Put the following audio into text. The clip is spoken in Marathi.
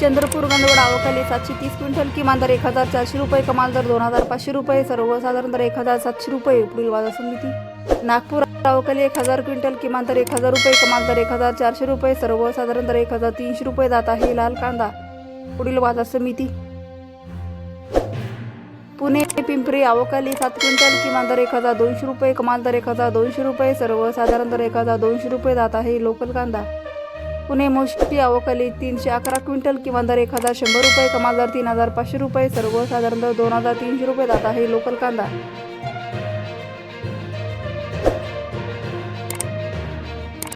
चंद्रपूर गंधवडा आवकाली सातशे तीस क्विंटल किमान दर एक हजार चारशे रुपये कमाल दर दोन हजार पाचशे रुपये सर्वसाधारण दर एक हजार सातशे रुपये पुढील बाजार समिती. नागपूर अवकाली एक हजार क्विंटल किमान दर एक हजार रुपये कमाल दर एक हजार चारशे रुपये सर्वसाधारण दर एक हजार तीनशे रुपये जात आहे लाल कांदा. पुढील बाजार समिती. पुणे पिंपरी अवकाली सात क्विंटल किमान दर एक हजार दोनशे रुपये कमाल दर एक हजार दोनशे रुपये सर्वसाधारण दर एक हजार दोनशे रुपये जात आहे लोकल कांदा. पुणे मोशी अवकाली तीनशे अकरा क्विंटल किमान दर एक हजार शंभर रुपये कमाल दर तीन हजार पाचशे रुपये सर्वसाधारण दर दोन हजार तीनशे रुपये जात आहे लोकल कांदा.